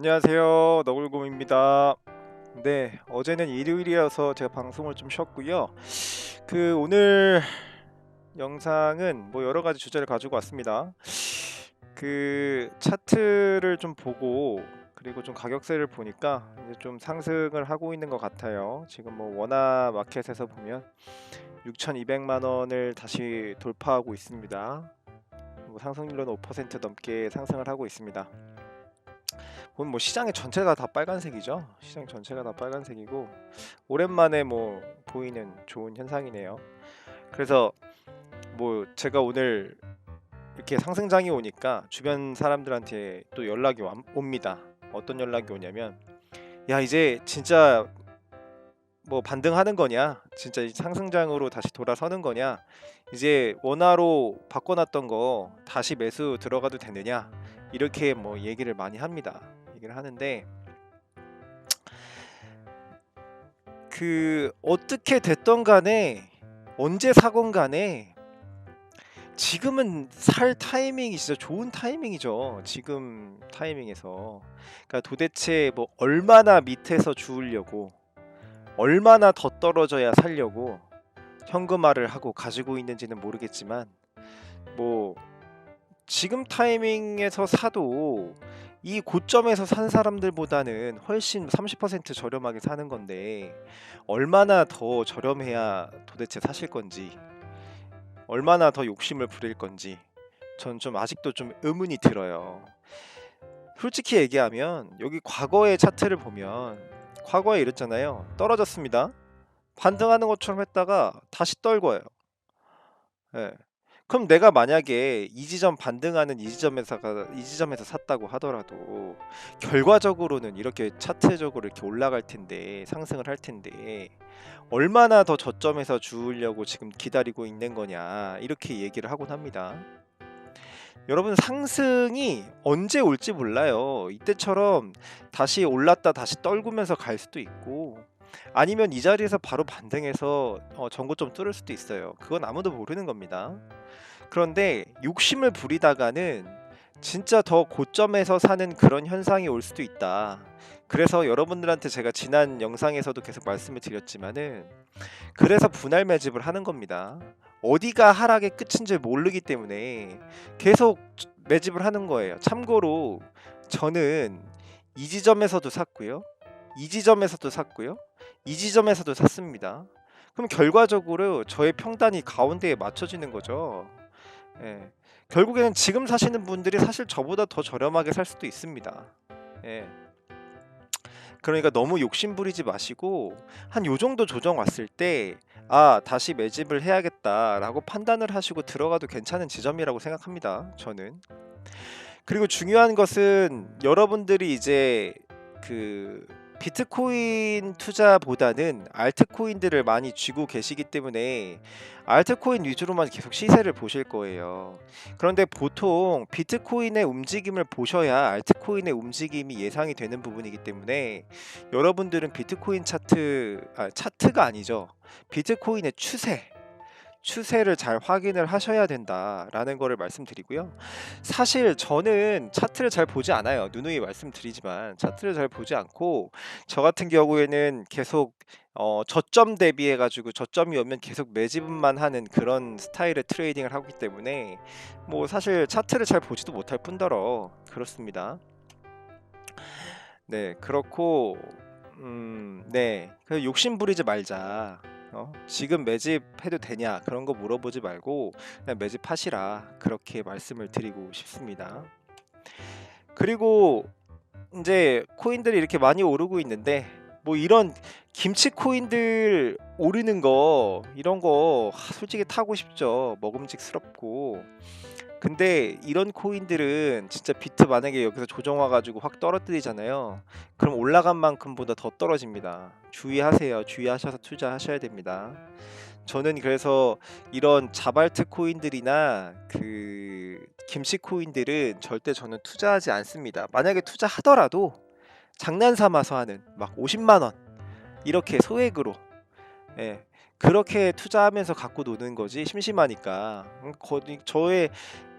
안녕하세요. 너굴곰입니다. 네, 어제는 일요일이어서 제가 방송을 좀 쉬었고요. 그 오늘 영상은 뭐 여러 가지 주제를 가지고 왔습니다. 그 차트를 좀 보고 그리고 좀 가격세를 보니까 이제 좀 상승을 하고 있는 것 같아요. 지금 뭐 원화 마켓에서 보면 6,200만 원을 다시 돌파하고 있습니다. 뭐 상승률로는 5% 넘게 상승을 하고 있습니다. 보면 뭐 시장의 전체가 다 빨간색이죠. 시장 전체가 다 빨간색이고 오랜만에 뭐 보이는 좋은 현상이네요. 그래서 뭐 제가 오늘 이렇게 상승장이 오니까 주변 사람들한테 또 연락이 와- 옵니다. 어떤 연락이 오냐면 야 이제 진짜 뭐 반등하는 거냐? 진짜 이 상승장으로 다시 돌아서는 거냐? 이제 원화로 바꿔놨던 거 다시 매수 들어가도 되느냐? 이렇게 뭐 얘기를 많이 합니다. 얘기를 하는데 그 어떻게 됐던 간에 언제 사건 간에 지금은 살 타이밍이 진짜 좋은 타이밍이죠. 지금 타이밍에서. 그러니까 도대체 뭐 얼마나 밑에서 주우려고 얼마나 더 떨어져야 살려고 현금화를 하고 가지고 있는지는 모르겠지만 뭐 지금 타이밍에서 사도 이 고점에서 산 사람들보다는 훨씬 30% 저렴하게 사는 건데 얼마나 더 저렴해야 도대체 사실 건지 얼마나 더 욕심을 부릴 건지 전 좀 아직도 좀 의문이 들어요. 솔직히 얘기하면 여기 과거의 차트를 보면 과거에 이랬잖아요. 떨어졌습니다. 반등하는 것처럼 했다가 다시 떨궈요. 예. 그럼 내가 만약에 이 지점 반등하는 이 지점에서가 이 지점에서 샀다고 하더라도 결과적으로는 이렇게 차트적으로 이렇게 올라갈 텐데 상승을 할 텐데 얼마나 더 저점에서 주우려고 지금 기다리고 있는 거냐 이렇게 얘기를 하곤 합니다. 여러분 상승이 언제 올지 몰라요. 이때처럼 다시 올랐다 다시 떨구면서 갈 수도 있고 아니면 이 자리에서 바로 반등해서 어, 전고점 뚫을 수도 있어요. 그건 아무도 모르는 겁니다. 그런데 욕심을 부리다가는 진짜 더 고점에서 사는 그런 현상이 올 수도 있다. 그래서 여러분들한테 제가 지난 영상에서도 계속 말씀을 드렸지만은 그래서 분할 매집을 하는 겁니다. 어디가 하락의 끝인지 모르기 때문에 계속 매집을 하는 거예요. 참고로 저는 이 지점에서도 샀고요. 이 지점에서도 샀고요. 이 지점에서도 샀습니다. 그럼 결과적으로 저의 평단이 가운데에 맞춰지는 거죠. 예. 결국에는 지금 사시는 분들이 사실 저보다 더 저렴하게 살 수도 있습니다. 예. 그러니까 너무 욕심 부리지 마시고 한 요 정도 조정 왔을 때 아, 다시 매집을 해야겠다라고 판단을 하시고 들어가도 괜찮은 지점이라고 생각합니다. 저는. 그리고 중요한 것은 여러분들이 이제 그 비트코인 투자보다는 알트코인들을 많이 쥐고 계시기 때문에 알트코인 위주로만 계속 시세를 보실 거예요. 그런데 보통 비트코인의 움직임을 보셔야 알트코인의 움직임이 예상이 되는 부분이기 때문에 여러분들은 비트코인 차트, 아, 차트가 아니죠. 비트코인의 추세, 추세를 잘 확인을 하셔야 된다라는 거를 말씀드리고요. 사실 저는 차트를 잘 보지 않아요. 누누이 말씀드리지만 차트를 잘 보지 않고 저 같은 경우에는 계속 어, 저점 대비해 가지고 저점이 오면 계속 매집만 하는 그런 스타일의 트레이딩을 하기 때문에 뭐 사실 차트를 잘 보지도 못할 뿐더러 그렇습니다. 네, 그렇고 음, 네. 그 욕심 부리지 말자. 어? 지금 매집해도 되냐 그런 거 물어보지 말고 그냥 매집하시라 그렇게 말씀을 드리고 싶습니다. 그리고 이제 코인들이 이렇게 많이 오르고 있는데 뭐 이런 김치 코인들 오르는 거 이런 거 하, 솔직히 타고 싶죠. 먹음직스럽고. 근데 이런 코인들은 진짜 비트 만약에 여기서 조정 와가지고 확 떨어뜨리잖아요. 그럼 올라간 만큼보다 더 떨어집니다. 주의하세요. 주의하셔서 투자하셔야 됩니다. 저는 그래서 이런 자발트 코인들이나 그 김치 코인들은 절대 저는 투자하지 않습니다. 만약에 투자하더라도 장난 삼아서 하는 막 50만 원 이렇게 소액으로 예. 그렇게 투자하면서 갖고 노는 거지 심심하니까 음, 거- 저의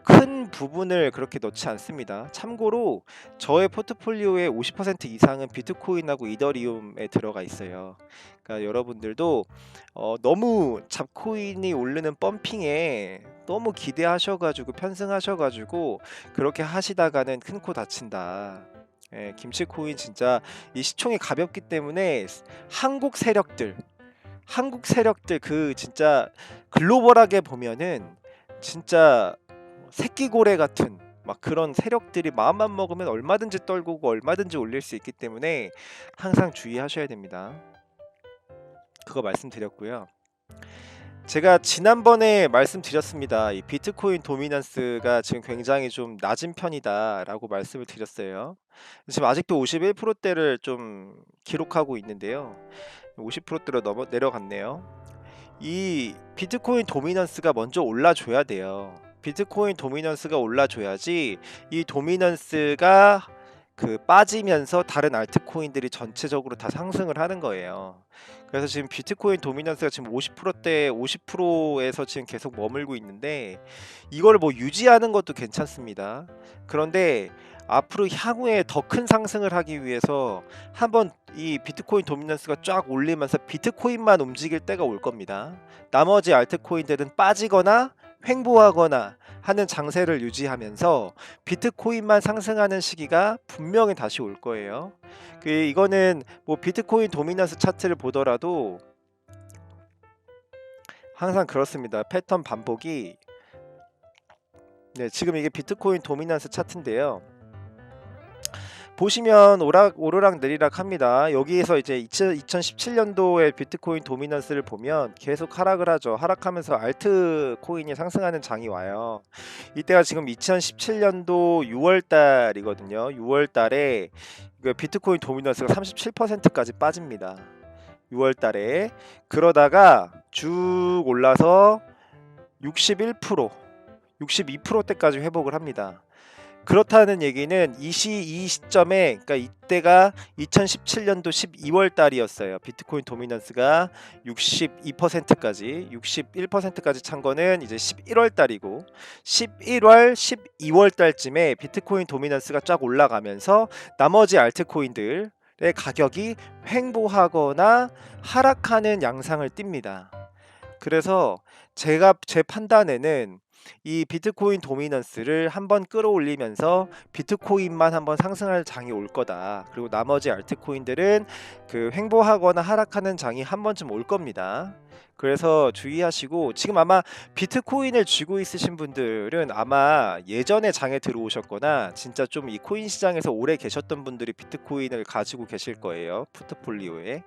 큰 부분을 그렇게 넣지 않습니다. 참고로 저의 포트폴리오의 50% 이상은 비트코인하고 이더리움에 들어가 있어요. 그러니까 여러분들도 어, 너무 잡코인이 오르는 펌핑에 너무 기대하셔가지고 편승하셔가지고 그렇게 하시다가는 큰 코 다친다. 예, 김치코인 진짜 이 시총이 가볍기 때문에 한국 세력들, 한국 세력들 그 진짜 글로벌하게 보면은 진짜 새끼고래 같은 막 그런 세력들이 마음만 먹으면 얼마든지 떨구고 얼마든지 올릴 수 있기 때문에 항상 주의하셔야 됩니다. 그거 말씀드렸고요. 제가 지난번에 말씀드렸습니다. 이 비트코인 도미넌스가 지금 굉장히 좀 낮은 편이다라고 말씀을 드렸어요. 지금 아직도 51%대를 좀 기록하고 있는데요. 50%대로 넘어 내려갔네요. 이 비트코인 도미넌스가 먼저 올라줘야 돼요. 비트코인 도미넌스가 올라줘야지 이 도미넌스가 그 빠지면서 다른 알트코인들이 전체적으로 다 상승을 하는 거예요. 그래서 지금 비트코인 도미넌스가 지금 50%대 50%에서 지금 계속 머물고 있는데 이걸 뭐 유지하는 것도 괜찮습니다. 그런데 앞으로 향후에 더 큰 상승을 하기 위해서 한번 이 비트코인 도미넌스가 쫙 올리면서 비트코인만 움직일 때가 올 겁니다. 나머지 알트코인들은 빠지거나 횡보하거나 하는 장세를 유지하면서 비트코인만 상승하는 시기가 분명히 다시 올 거예요. 그 이거는 뭐 비트코인 도미넌스 차트를 보더라도 항상 그렇습니다. 패턴 반복이 네, 지금 이게 비트코인 도미넌스 차트인데요. 보시면 오락 오르락 내리락 합니다. 여기에서 이제 2017년도에 비트코인 도미넌스를 보면 계속 하락을 하죠. 하락하면서 알트 코인이 상승하는 장이 와요. 이때가 지금 2017년도 6월 달이거든요. 6월 달에 그 비트코인 도미넌스가 37%까지 빠집니다. 6월 달에 그러다가 쭉 올라서 61% 62%대까지 회복을 합니다. 그렇다는 얘기는 이 시 이 시점에 그러니까 이때가 2017년도 12월 달이었어요. 비트코인 도미넌스가 62%까지 61%까지 찬 거는 이제 11월 달이고 11월 12월 달쯤에 비트코인 도미넌스가 쫙 올라가면서 나머지 알트코인들의 가격이 횡보하거나 하락하는 양상을 띱니다. 그래서 제가 제 판단에는 이 비트코인 도미넌스를 한번 끌어올리면서 비트코인만 한번 상승할 장이 올 거다. 그리고 나머지 알트코인들은 그 횡보하거나 하락하는 장이 한 번쯤 올 겁니다. 그래서 주의하시고 지금 아마 비트코인을 쥐고 있으신 분들은 아마 예전에 장에 들어오셨거나 진짜 좀 이 코인 시장에서 오래 계셨던 분들이 비트코인을 가지고 계실 거예요. 포트폴리오에.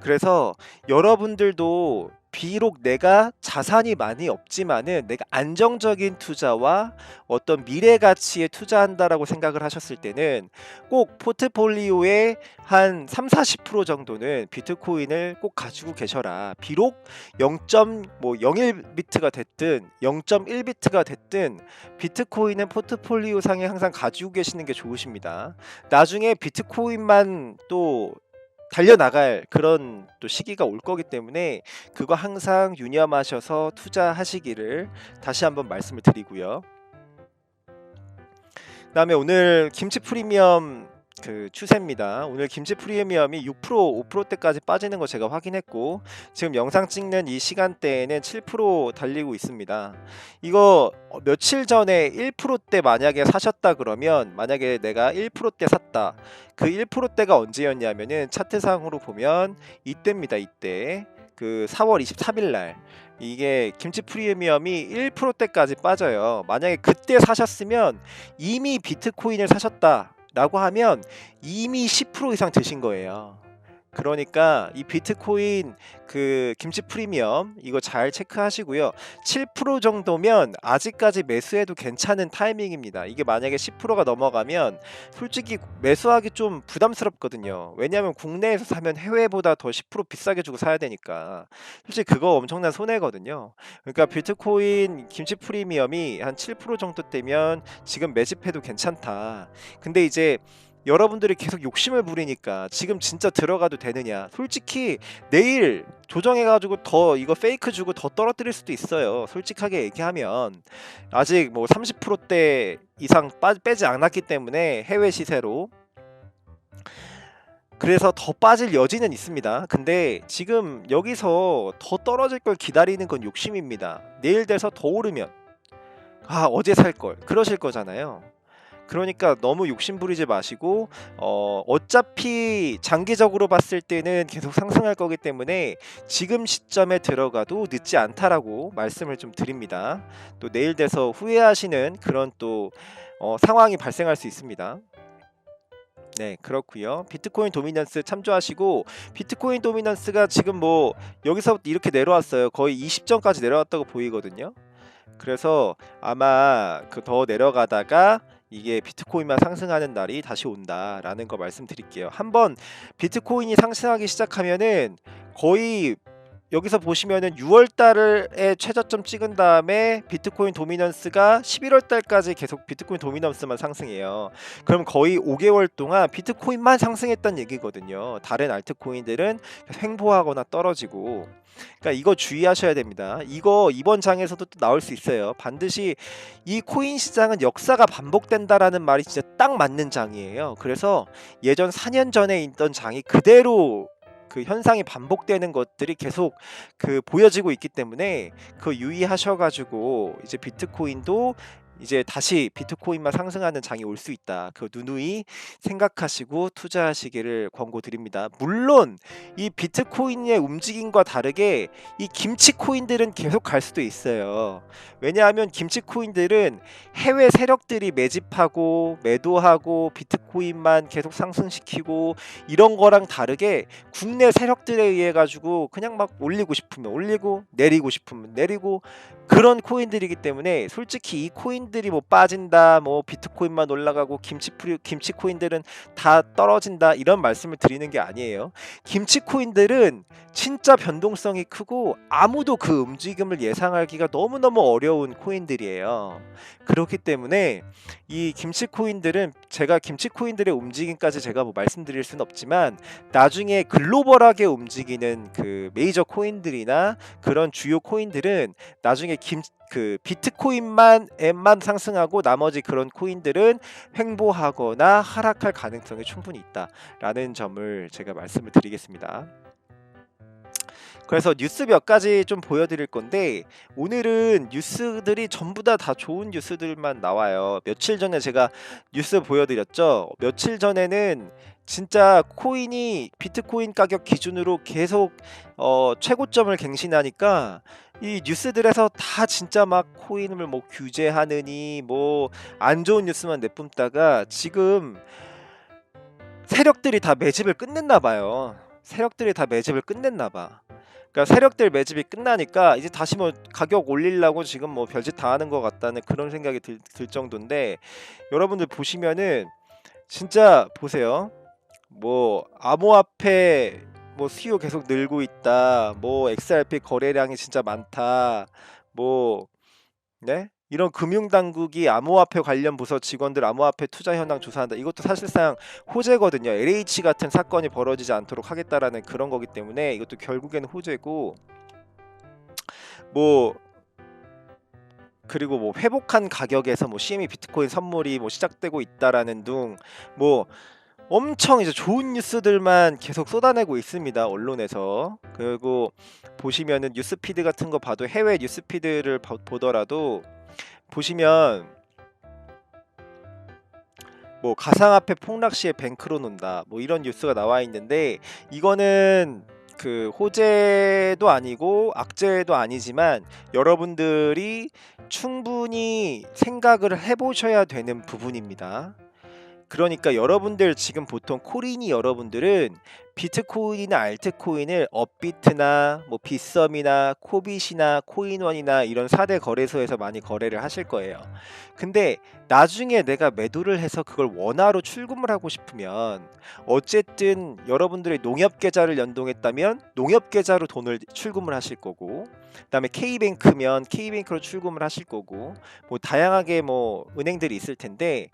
그래서 여러분들도 비록 내가 자산이 많이 없지만은 내가 안정적인 투자와 어떤 미래 가치에 투자한다라고 생각을 하셨을 때는 꼭 포트폴리오의 한 3, 40% 정도는 비트코인을 꼭 가지고 계셔라. 비록 0.01비트가 됐든 0.1비트가 됐든 비트코인은 포트폴리오 상에 항상 가지고 계시는 게 좋으십니다. 나중에 비트코인만 또 달려나갈 그런 또 시기가 올 거기 때문에 그거 항상 유념하셔서 투자하시기를 다시 한번 말씀을 드리고요. 그다음에 오늘 김치 프리미엄 그 추세입니다. 오늘 김치 프리미엄이 6% 5%대까지 빠지는 거 제가 확인했고 지금 영상 찍는 이 시간대에는 7% 달리고 있습니다. 이거 어, 며칠 전에 1%대 만약에 사셨다 그러면 만약에 내가 1%대 샀다. 그 1%대가 언제였냐면은 차트상으로 보면 이때입니다. 이때. 그 4월 23일 날 이게 김치 프리미엄이 1%대까지 빠져요. 만약에 그때 사셨으면 이미 비트코인을 사셨다. 라고 하면 이미 10% 이상 드신 거예요. 그러니까 이 비트코인 그 김치 프리미엄 이거 잘 체크하시고요. 7% 정도면 아직까지 매수해도 괜찮은 타이밍입니다. 이게 만약에 10%가 넘어가면 솔직히 매수하기 좀 부담스럽거든요. 왜냐하면 국내에서 사면 해외보다 더 10% 비싸게 주고 사야 되니까 솔직히 그거 엄청난 손해거든요. 그러니까 비트코인 김치 프리미엄이 한 7% 정도 되면 지금 매집해도 괜찮다. 근데 이제 여러분들이 계속 욕심을 부리니까 지금 진짜 들어가도 되느냐? 솔직히 내일 조정해가지고 더 이거 페이크 주고 더 떨어뜨릴 수도 있어요. 솔직하게 얘기하면 아직 뭐 30%대 이상 빠, 빼지 않았기 때문에 해외 시세로 그래서 더 빠질 여지는 있습니다. 근데 지금 여기서 더 떨어질 걸 기다리는 건 욕심입니다. 내일 돼서 더 오르면 아 어제 살 걸 그러실 거잖아요. 그러니까 너무 욕심 부리지 마시고 어 어차피 장기적으로 봤을 때는 계속 상승할 거기 때문에 지금 시점에 들어가도 늦지 않다라고 말씀을 좀 드립니다. 또 내일 돼서 후회하시는 그런 또 어, 상황이 발생할 수 있습니다. 네, 그렇고요. 비트코인 도미넌스 참조하시고 비트코인 도미넌스가 지금 뭐 여기서부터 이렇게 내려왔어요. 거의 20전까지 내려왔다고 보이거든요. 그래서 아마 그 더 내려가다가 이게 비트코인만 상승하는 날이 다시 온다라는 거 말씀드릴게요. 한번 비트코인이 상승하기 시작하면은 거의 여기서 보시면은 6월 달에 최저점 찍은 다음에 비트코인 도미넌스가 11월 달까지 계속 비트코인 도미넌스만 상승해요. 그럼 거의 5개월 동안 비트코인만 상승했던 얘기거든요. 다른 알트코인들은 횡보하거나 떨어지고. 그러니까 이거 주의하셔야 됩니다. 이거 이번 장에서도 또 나올 수 있어요. 반드시 이 코인 시장은 역사가 반복된다라는 말이 진짜 딱 맞는 장이에요. 그래서 예전 4년 전에 있던 장이 그대로 그 현상이 반복되는 것들이 계속 그 보여지고 있기 때문에 그 유의하셔가지고 이제 비트코인도 이제 다시 비트코인만 상승하는 장이 올 수 있다. 그 누누이 생각하시고 투자하시기를 권고드립니다. 물론 이 비트코인의 움직임과 다르게 이 김치 코인들은 계속 갈 수도 있어요. 왜냐하면 김치 코인들은 해외 세력들이 매집하고 매도하고 비트코인만 계속 상승시키고 이런 거랑 다르게 국내 세력들에 의해 가지고 그냥 막 올리고 싶으면 올리고 내리고 싶으면 내리고 그런 코인들이기 때문에 솔직히 이 코인 들이 뭐 빠진다 뭐 비트코인만 올라가고 김치 프리 김치 코인들은 다 떨어진다 이런 말씀을 드리는 게 아니에요. 김치 코인들은 진짜 변동성이 크고 아무도 그 움직임을 예상하기가 너무너무 어려운 코인들이에요. 그렇기 때문에 이 김치 코인들은 제가 김치 코인들의 움직임까지 제가 뭐 말씀드릴 수는 없지만 나중에 글로벌하게 움직이는 그 메이저 코인들이나 그런 주요 코인들은 나중에 김 그 비트코인만에만 상승하고 나머지 그런 코인들은 횡보하거나 하락할 가능성이 충분히 있다라는 점을 제가 말씀을 드리겠습니다. 그래서 뉴스 몇 가지 좀 보여드릴 건데 오늘은 뉴스들이 전부 다 다 좋은 뉴스들만 나와요. 며칠 전에 제가 뉴스 보여드렸죠. 며칠 전에는 진짜 코인이 비트코인 가격 기준으로 계속 어, 최고점을 갱신하니까 이 뉴스들에서 다 진짜 막 코인을 뭐 규제하느니 뭐 안 좋은 뉴스만 내뿜다가 지금 세력들이 다 매집을 끝냈나 봐요. 세력들이 다 매집을 끝냈나 봐. 그러니까 세력들 매집이 끝나니까 이제 다시 뭐 가격 올리려고 지금 뭐 별짓 다 하는 것 같다는 그런 생각이 들, 들 정도인데 여러분들 보시면은 진짜 보세요. 뭐 암호화폐 뭐 수요 계속 늘고 있다. 뭐 XRP 거래량이 진짜 많다. 뭐 네? 이런 금융당국이 암호화폐 관련 부서 직원들 암호화폐 투자 현황 조사한다. 이것도 사실상 호재거든요. LH 같은 사건이 벌어지지 않도록 하겠다라는 그런 거기 때문에 이것도 결국에는 호재고 뭐 그리고 뭐 회복한 가격에서 뭐 CME 비트코인 선물이 뭐 시작되고 있다라는 둥뭐 엄청 이제 좋은 뉴스들만 계속 쏟아내고 있습니다 언론에서 그리고 보시면은 뉴스피드 같은 거 봐도 해외 뉴스피드를 보더라도 보시면 뭐 가상화폐 폭락 시에 뱅크로 논다 뭐 이런 뉴스가 나와 있는데 이거는 그 호재도 아니고 악재도 아니지만 여러분들이 충분히 생각을 해보셔야 되는 부분입니다. 그러니까 여러분들 지금 보통 코린이 여러분들은 비트코인이나 알트코인을 업비트나 뭐 빗썸이나 코빗이나 코인원이나 이런 4대 거래소에서 많이 거래를 하실 거예요. 근데 나중에 내가 매도를 해서 그걸 원화로 출금을 하고 싶으면 어쨌든 여러분들의 농협 계좌를 연동했다면 농협 계좌로 돈을 출금을 하실 거고 그다음에 K뱅크면 K뱅크로 출금을 하실 거고 뭐 다양하게 뭐 은행들이 있을 텐데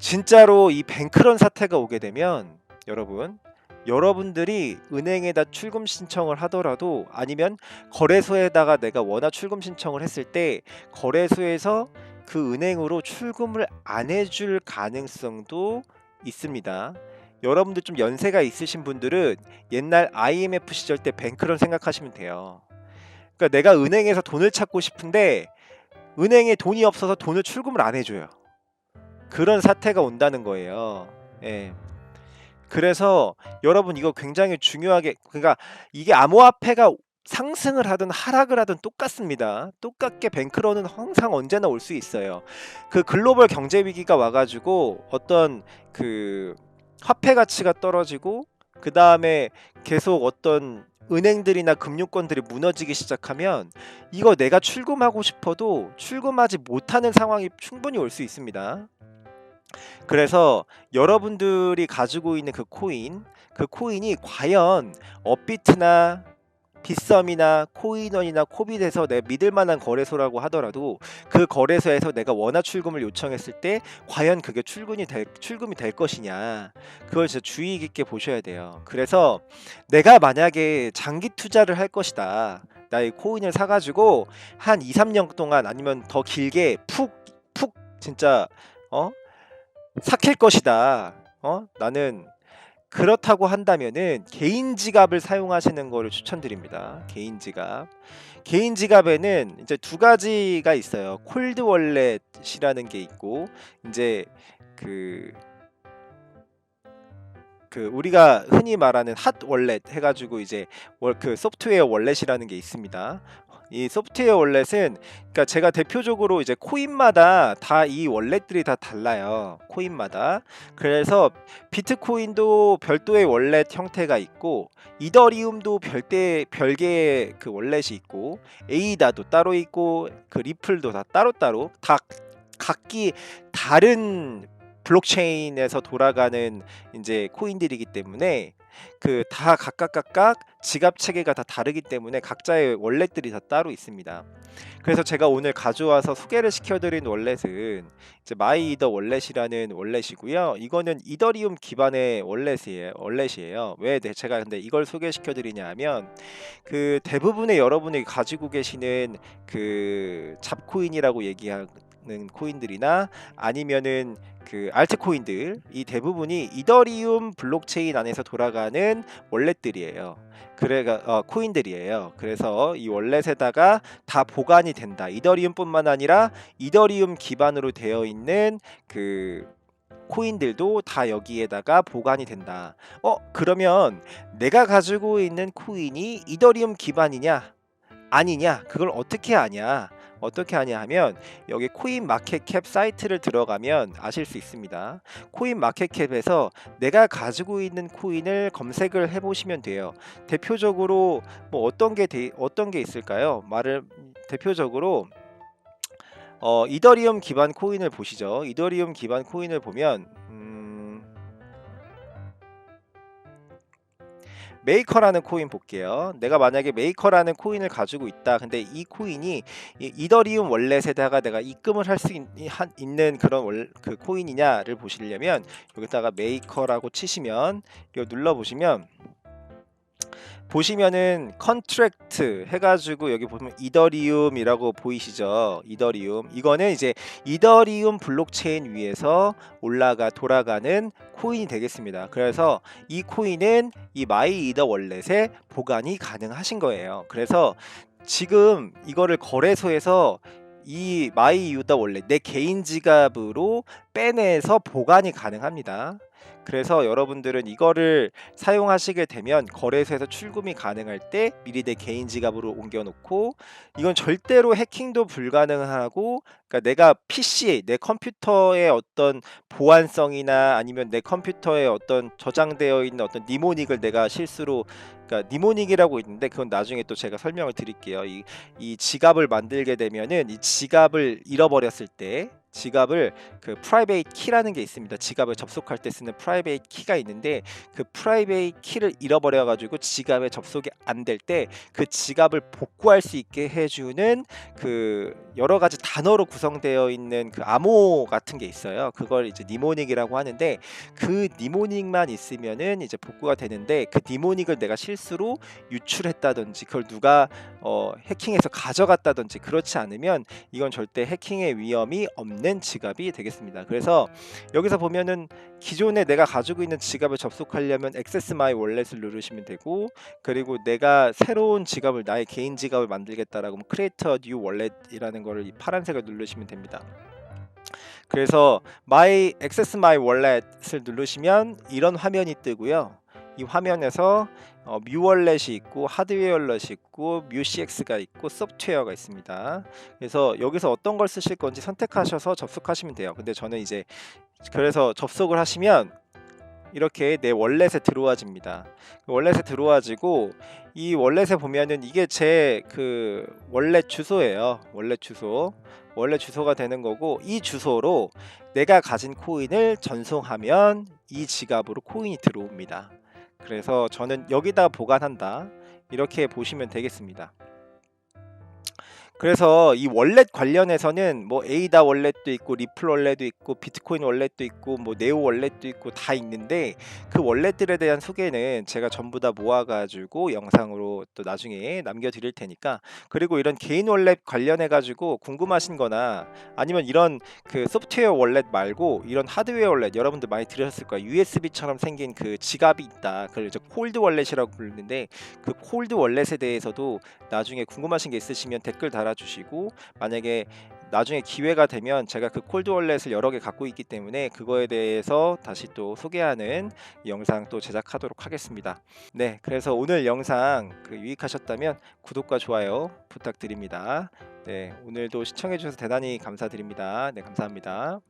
진짜로 이 뱅크런 사태가 오게 되면 여러분 여러분들이 은행에다 출금 신청을 하더라도 아니면 거래소에다가 내가 원화 출금 신청을 했을 때 거래소에서 그 은행으로 출금을 안 해줄 가능성도 있습니다. 여러분들 좀 연세가 있으신 분들은 옛날 IMF 시절 때 뱅크런 생각하시면 돼요. 그러니까 내가 은행에서 돈을 찾고 싶은데 은행에 돈이 없어서 돈을 출금을 안 해줘요. 그런 사태가 온다는 거예요. 예. 그래서 여러분 이거 굉장히 중요하게 그러니까 이게 암호화폐가 상승을 하든 하락을 하든 똑같습니다. 똑같게 뱅크런은 항상 언제나 올 수 있어요. 그 글로벌 경제 위기가 와가지고 어떤 그 화폐 가치가 떨어지고 그 다음에 계속 어떤 은행들이나 금융권들이 무너지기 시작하면 이거 내가 출금하고 싶어도 출금하지 못하는 상황이 충분히 올 수 있습니다. 그래서 여러분들이 가지고 있는 그 코인, 그 코인이 과연 업비트나 빗썸이나 코인원이나 코빗에서 내 믿을 만한 거래소라고 하더라도 그 거래소에서 내가 원화 출금을 요청했을 때 과연 그게 출금이 될 출금이 될 것이냐 그걸 진짜 주의 깊게 보셔야 돼요. 그래서 내가 만약에 장기 투자를 할 것이다. 나이 코인을 사가지고 한 2, 3년 동안 아니면 더 길게 푹 푹 진짜 어 삭힐 것이다. 어 나는 그렇다고 한다면은 개인 지갑을 사용하시는 거를 추천드립니다. 개인 지갑. 개인 지갑에는 이제 두 가지가 있어요. 콜드 월렛이라는 게 있고 이제 그그 우리가 흔히 말하는 핫 월렛 해가지고 이제 월 그 소프트웨어 월렛이라는 게 있습니다. 이 소프트웨어 월렛은 그러니까 제가 대표적으로 이제 코인마다 다 이 월렛들이 다 달라요. 코인마다. 그래서 비트코인도 별도의 월렛 형태가 있고 이더리움도 별대 별개의 그 월렛이 있고 에이다도 따로 있고 그 리플도 다 따로따로 다 각기 다른 블록체인에서 돌아가는 이제 코인들이기 때문에 그 다 각각 각각 지갑 체계가 다 다르기 때문에 각자의 월렛들이 다 따로 있습니다. 그래서 제가 오늘 가져와서 소개를 시켜드린 월렛은 이제 마이이더 월렛이라는 월렛이고요. 이거는 이더리움 기반의 월렛이에요. 월렛이에요. 왜 네, 제가 근데 이걸 소개시켜드리냐 하면 그 대부분의 여러분이 가지고 계시는 그 잡코인이라고 얘기 하는 코인들이나 아니면은 그 알트코인들 이 대부분이 이더리움 블록체인 안에서 돌아가는 월렛들이에요. 그래가 어, 코인들이에요. 그래서 이 월렛에다가 다 보관이 된다. 이더리움뿐만 아니라 이더리움 기반으로 되어 있는 그 코인들도 다 여기에다가 보관이 된다. 어, 그러면 내가 가지고 있는 코인이 이더리움 기반이냐? 아니냐? 그걸 어떻게 아냐? 어떻게 하냐 하면 여기 코인 마켓캡 사이트를 들어가면 아실 수 있습니다. 코인 마켓캡에서 내가 가지고 있는 코인을 검색을 해 보시면 돼요. 대표적으로 뭐 어떤 게 대, 어떤 게 있을까요? 말을 대표적으로 어, 이더리움 기반 코인을 보시죠. 이더리움 기반 코인을 보면 메이커라는 코인 볼게요. 내가 만약에 메이커라는 코인을 가지고 있다. 근데 이 코인이 이 이더리움 월렛에다가 내가 입금을 할 수 있는 그런 월, 그 코인이냐를 보시려면 여기다가 메이커라고 치시면 이거 눌러 보시면 보시면은 컨트랙트 해가지고 여기 보면 이더리움이라고 보이시죠? 이더리움 이거는 이제 이더리움 블록체인 위에서 올라가 돌아가는 코인이 되겠습니다. 그래서 이 코인은 이 마이 이더 월렛에 보관이 가능하신 거예요. 그래서 지금 이거를 거래소에서 이 마이 유더 월렛 내 개인 지갑으로 빼내서 보관이 가능합니다. 그래서 여러분들은 이거를 사용하시게 되면 거래소에서 출금이 가능할 때 미리 내 개인 지갑으로 옮겨 놓고 이건 절대로 해킹도 불가능하고 그러니까 내가 PC 내 컴퓨터의 어떤 보안성이나 아니면 내 컴퓨터에 어떤 저장되어 있는 어떤 니모닉을 내가 실수로 그러니까 니모닉이라고 있는데 그건 나중에 또 제가 설명을 드릴게요. 이, 이 지갑을 만들게 되면은 이 지갑을 잃어버렸을 때 지갑을 그 프라이베이트 키라는 게 있습니다. 지갑을 접속할 때 쓰는 프라이베이트 키가 있는데 그 프라이베이트 키를 잃어버려 가지고 지갑에 접속이 안 될 때 그 지갑을 복구할 수 있게 해주는 그 여러 가지 단어로 구성되어 있는 그 암호 같은 게 있어요. 그걸 이제 니모닉이라고 하는데 그 니모닉만 있으면은 이제 복구가 되는데 그 니모닉을 내가 실수로 유출했다든지 그걸 누가 어, 해킹해서 가져갔다든지 그렇지 않으면 이건 절대 해킹의 위험이 없는 지갑이 되겠습니다. 그래서 여기서 보면은 기존에 내가 가지고 있는 지갑을 접속하려면 액세스 마이 월렛을 누르시면 되고 그리고 내가 새로운 지갑을 나의 개인 지갑을 만들겠다라고 하면 크리에이터 뉴 월렛이라는 거를 이 파란색을 누르시면 됩니다. 그래서 마이 액세스 마이 월렛을 누르시면 이런 화면이 뜨고요. 이 화면에서 어, 뮤월렛이 있고 하드웨어 월렛이 있고 뮤CX가 있고 소프트웨어가 있습니다. 그래서 여기서 어떤 걸 쓰실 건지 선택하셔서 접속하시면 돼요. 근데 저는 이제 그래서 접속을 하시면 이렇게 내 월렛에 들어와집니다. 월렛에 들어와지고 이 월렛에 보면은 이게 제 그 월렛 주소예요. 월렛 주소. 원래 주소가 되는 거고 이 주소로 내가 가진 코인을 전송하면 이 지갑으로 코인이 들어옵니다. 그래서 저는 여기다 보관한다. 이렇게 보시면 되겠습니다. 그래서 이 월렛 관련해서는 뭐 에이다 월렛도 있고 리플 월렛도 있고 비트코인 월렛도 있고 뭐 네오 월렛도 있고 다 있는데 그 월렛들에 대한 소개는 제가 전부 다 모아가지고 영상으로 또 나중에 남겨드릴 테니까 그리고 이런 개인 월렛 관련해 가지고 궁금하신거나 아니면 이런 그 소프트웨어 월렛 말고 이런 하드웨어 월렛 여러분들 많이 들으셨을 거예요 USB처럼 생긴 그 지갑이 있다. 그걸 이제 콜드 월렛이라고 부르는데 그 콜드 월렛에 대해서도 나중에 궁금하신 게 있으시면 댓글 달아 주시고 만약에 나중에 기회가 되면 제가 그 콜드 월렛을 여러 개 갖고 있기 때문에 그거에 대해서 다시 또 소개하는 영상 또 제작하도록 하겠습니다. 네, 그래서 오늘 영상 그 유익하셨다면 구독과 좋아요 부탁드립니다. 네, 오늘도 시청해 주셔서 대단히 감사드립니다. 네, 감사합니다.